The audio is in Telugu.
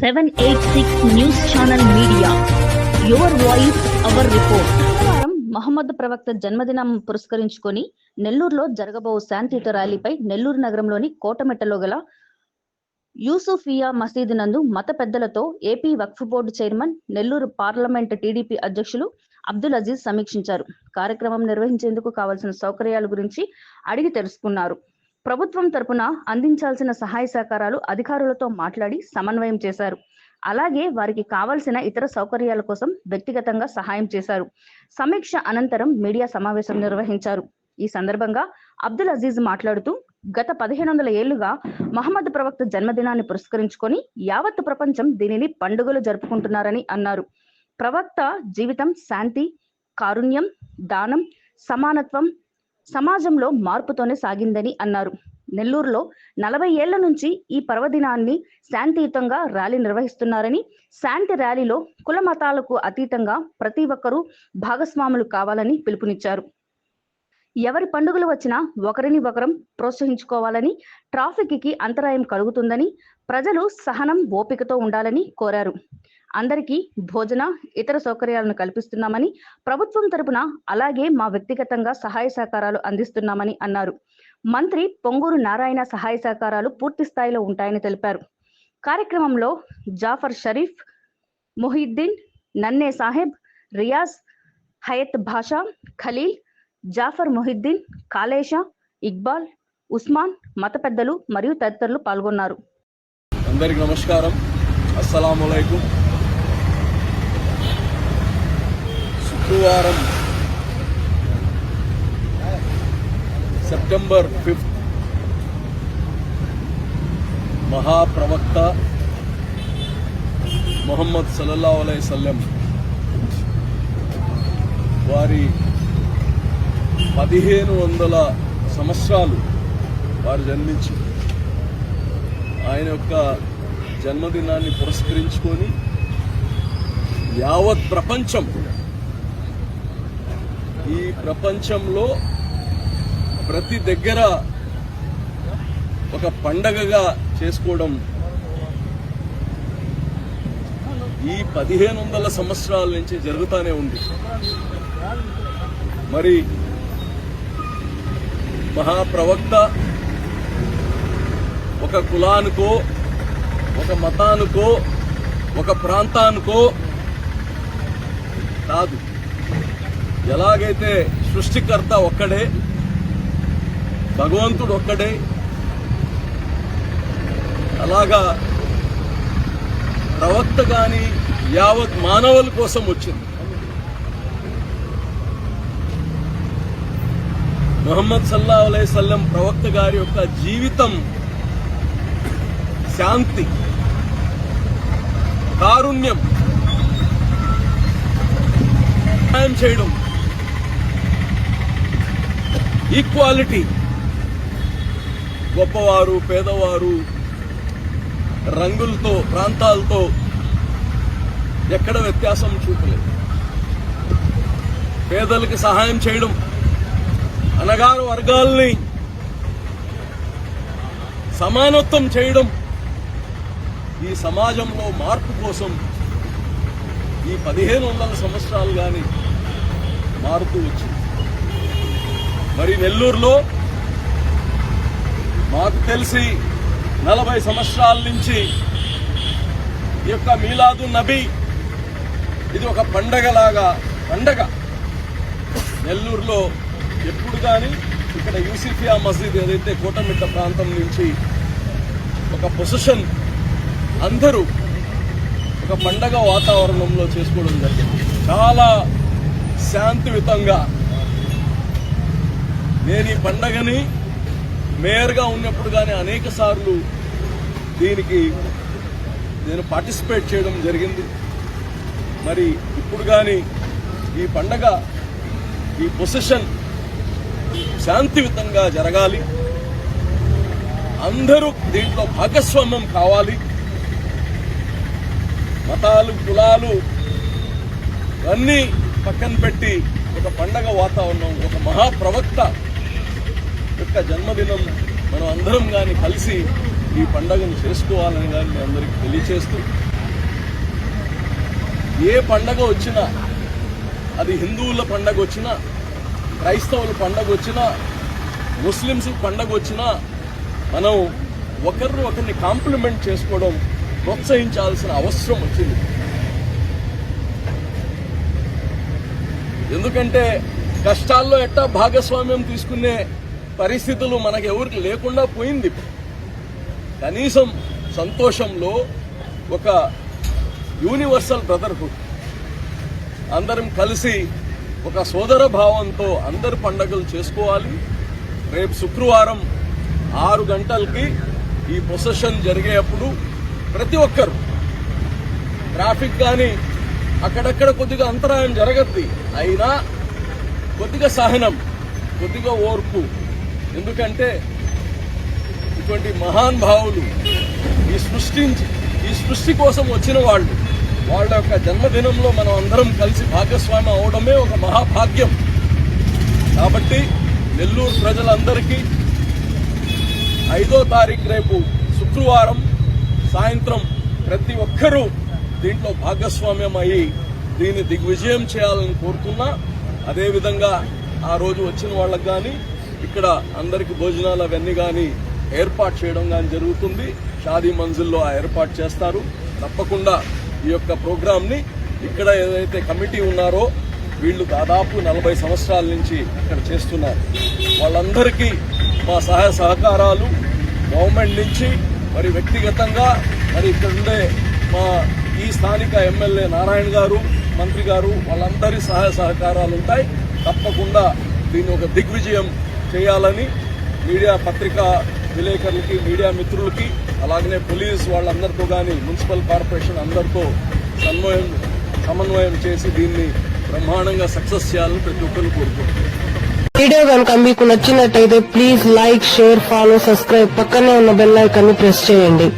Seven eight six news channel media your voice our report శుక్రవారం మహమ్మద్ ప్రవక్త జన్మదినం పురస్కరించుకొని నెల్లూరులో జరగబో శాంతియుత ర్యాలీపై నెల్లూరు నగరంలోని కోటమెట్టలో గల యూసుఫియా మసీదు నందు మత పెద్దలతో AP Waqf board chairman Nellore parliament TDP అధ్యక్షులు అబ్దుల్ అజీజ్ సమీక్షించారు. కార్యక్రమం నిర్వహించేందుకు కావాల్సిన సౌకర్యాల గురించి అడిగి తెలుసుకున్నారు. ప్రభుత్వం తరపున అందించాల్సిన సహాయ సహకారాలు అధికారులతో మాట్లాడి సమన్వయం చేశారు. అలాగే వారికి కావాల్సిన ఇతర సౌకర్యాల కోసం వ్యక్తిగతంగా సహాయం చేశారు. సమీక్ష అనంతరం మీడియా సమావేశం నిర్వహించారు. ఈ సందర్భంగా అబ్దుల్ అజీజ్ మాట్లాడుతూ గత పదిహేను వందల ఏళ్ళుగా మహమ్మద్ ప్రవక్త జన్మదినాన్ని పురస్కరించుకొని యావత్ ప్రపంచం దీనిని పండుగలు జరుపుకుంటున్నారని అన్నారు. ప్రవక్త జీవితం శాంతి కారుణ్యం దానం సమానత్వం సమాజంలో మార్పుతోనే సాగిందని అన్నారు. నెల్లూరులో నలభై ఏళ్ళ నుంచి ఈ పర్వదినాన్ని శాంతియుతంగా ర్యాలీ నిర్వహిస్తున్నారని శాంతి ర్యాలీలో కుల మతాలకు అతీతంగా ప్రతి ఒక్కరూ భాగస్వాములు కావాలని పిలుపునిచ్చారు. ఎవరి పండుగలు వచ్చినా ఒకరిని ఒకరం ప్రోత్సహించుకోవాలని ట్రాఫిక్కి అంతరాయం కలుగుతుందని ప్రజలు సహనం ఓపికతో ఉండాలని కోరారు. అందరికీ భోజన ఇతర సౌకర్యాలను కల్పిస్తున్నామని ప్రభుత్వం తరపున అలాగే మా వ్యక్తిగతంగా సహాయ సహకారాలు అందిస్తున్నామని అన్నారు. మంత్రి పొంగూరు నారాయణ సహాయ సహకారాలు పూర్తి స్థాయిలో ఉంటాయని తెలిపారు. కార్యక్రమంలో జాఫర్ షరీఫ్ మొహిద్దీన్ నన్నే సాహెబ్ రియాజ్ హయత్ భాషా ఖలీల్ జాఫర్ మొహిద్దీన్ కాలేషా ఇక్బాల్ ఉస్మాన్ మత పెద్దలు మరియు తదితరులు పాల్గొన్నారు. అందరికి నమస్కారం. అస్సలం శుక్రవారం సెప్టెంబర్ ఫిఫ్త్ మహాప్రవక్త మొహమ్మద్ సల్లల్లా అలై వారి పదిహేను వందల సంవత్సరాలు వారు జన్మించి ఆయన యొక్క జన్మదినాన్ని పురస్కరించుకొని యావత్ ప్రపంచం ఈ ప్రపంచంలో ప్రతి దగ్గర ఒక పండగగా చేసుకోవడం ఈ పదిహేను వందల సంవత్సరాల నుంచి జరుగుతూనే ఉంది. మరి మహాప్రవక్త ఒక కులానికో ఒక మతానికో ఒక ప్రాంతానికో కాదు. ఎలాగైతే సృష్టికర్త ఒక్కడే భగవంతుడు ఒక్కడే అలాగా ప్రవక్త కానీ యావత్ మానవుల కోసం వచ్చింది. మొహమ్మద్ సల్లా అలైసల్లం ప్రవక్త గారి యొక్క జీవితం శాంతి కారుణ్యం సహాయం చేయడం ఈక్వాలిటీ గొప్పవారు పేదవారు రంగులతో ప్రాంతాలతో ఎక్కడ వ్యత్యాసం చూపలేదు. పేదలకు సహాయం చేయడం అనగారు వర్గాల్ని సమానత్వం చేయడం ఈ సమాజంలో మార్పు కోసం ఈ పదిహేను వందల సంవత్సరాలు కానీ మారుతూ వచ్చింది. మరి నెల్లూరులో మాకు తెలిసి నలభై సంవత్సరాల నుంచి ఈ యొక్క మీలాదు నబీ ఇది ఒక పండగలాగా పండగ. నెల్లూరులో ఎప్పుడు కానీ ఇక్కడ యూసిఫియా మసీద్ ఏదైతే కోటమిట్ట ప్రాంతం నుంచి ఒక పొజిషన్ అందరూ ఒక పండగ వాతావరణంలో చేసుకోవడం జరిగింది. చాలా శాంతియుతంగా నేను ఈ పండగని మేయర్గా ఉన్నప్పుడు కానీ అనేక సార్లు దీనికి నేను పార్టిసిపేట్ చేయడం జరిగింది. మరి ఇప్పుడు కానీ ఈ పండగ ఈ పొజిషన్ శాంతియుతంగా జరగాలి. అందరూ దీంట్లో భాగస్వామ్యం కావాలి. మతాలు కులాలు అన్నీ పక్కన పెట్టి ఒక పండగ వాతావరణం ఒక మహాప్రవక్త యొక్క జన్మదినం మనం అందరం కానీ కలిసి ఈ పండగను చేసుకోవాలని కానీ మీ అందరికీ తెలియచేస్తూ ఏ పండగ వచ్చినా అది హిందువుల పండగ వచ్చినా క్రైస్తవులు పండగ వచ్చినా ముస్లిమ్స్ పండగ వచ్చినా మనం ఒకరిని ఒకరిని కాంప్లిమెంట్ చేసుకోవడం ప్రోత్సహించాల్సిన అవసరం వచ్చింది. ఎందుకంటే కష్టాల్లో ఎట్టా భాగస్వామ్యం తీసుకునే పరిస్థితులు మనకు ఎవరికి లేకుండా పోయింది. కనీసం సంతోషంలో ఒక యూనివర్సల్ బ్రదర్హుడ్ అందరం కలిసి ఒక సోదర భావంతో అందరి పండగలు చేసుకోవాలి. రేపు శుక్రవారం ఆరు గంటలకి ఈ ప్రొసెషన్ జరిగేటప్పుడు ప్రతి ఒక్కరు ట్రాఫిక్ కానీ అక్కడక్కడ కొద్దిగా అంతరాయం జరగద్ది. అయినా కొద్దిగా సహనం కొద్దిగా ఓర్పు. ఎందుకంటే ఇటువంటి మహాన్ భావులు ఈ సృష్టించి ఈ సృష్టి కోసం వచ్చిన వాళ్ళు వాళ్ళ యొక్క జన్మదినంలో మనం అందరం కలిసి భాగస్వామి అవడమే ఒక మహాభాగ్యం. కాబట్టి నెల్లూరు ప్రజలందరికీ ఐదో తారీఖు రేపు శుక్రవారం సాయంత్రం ప్రతి ఒక్కరూ దీంట్లో భాగస్వామ్యం అయ్యి దీన్ని దిగ్విజయం చేయాలని కోరుతున్నా. అదేవిధంగా ఆ రోజు వచ్చిన వాళ్ళకి కానీ ఇక్కడ అందరికి భోజనాలు అవన్నీ కానీ ఏర్పాటు చేయడం కానీ జరుగుతుంది. షాదీ మంజిల్లో ఆ ఏర్పాటు చేస్తారు. తప్పకుండా ఈ యొక్క ప్రోగ్రాంని ఇక్కడ ఏదైతే కమిటీ ఉన్నారో వీళ్ళు దాదాపు నలభై సంవత్సరాల నుంచి ఇక్కడ చేస్తున్నారు. వాళ్ళందరికీ మా సహాయ సహకారాలు గవర్నమెంట్ నుంచి మరి వ్యక్తిగతంగా మరి ఇక్కడ ఉండే మా ఈ స్థానిక ఎమ్మెల్యే నారాయణ గారు మంత్రి గారు వాళ్ళందరి సహాయ సహకారాలు ఉంటాయి. తప్పకుండా దీన్ని ఒక దిగ్విజయం చేయాలని మీడియా పత్రికా విలేకరులకి మీడియా మిత్రులకి అలాగనే పోలీస్ వాళ్ళందరితో కానీ మున్సిపల్ కార్పొరేషన్ అందరితో సమన్వయం సమన్వయం చేసి దీన్ని బ్రహ్మాండంగా సక్సెస్ చేయాలని ప్రతి ఒక్కరు కోరుకుంటున్నారు. వీడియో కనుక మీకు నచ్చినట్టయితే please like share follow subscribe పక్కనే ఉన్న బెల్ ఐకాన్ ప్రెస్ చేయండి.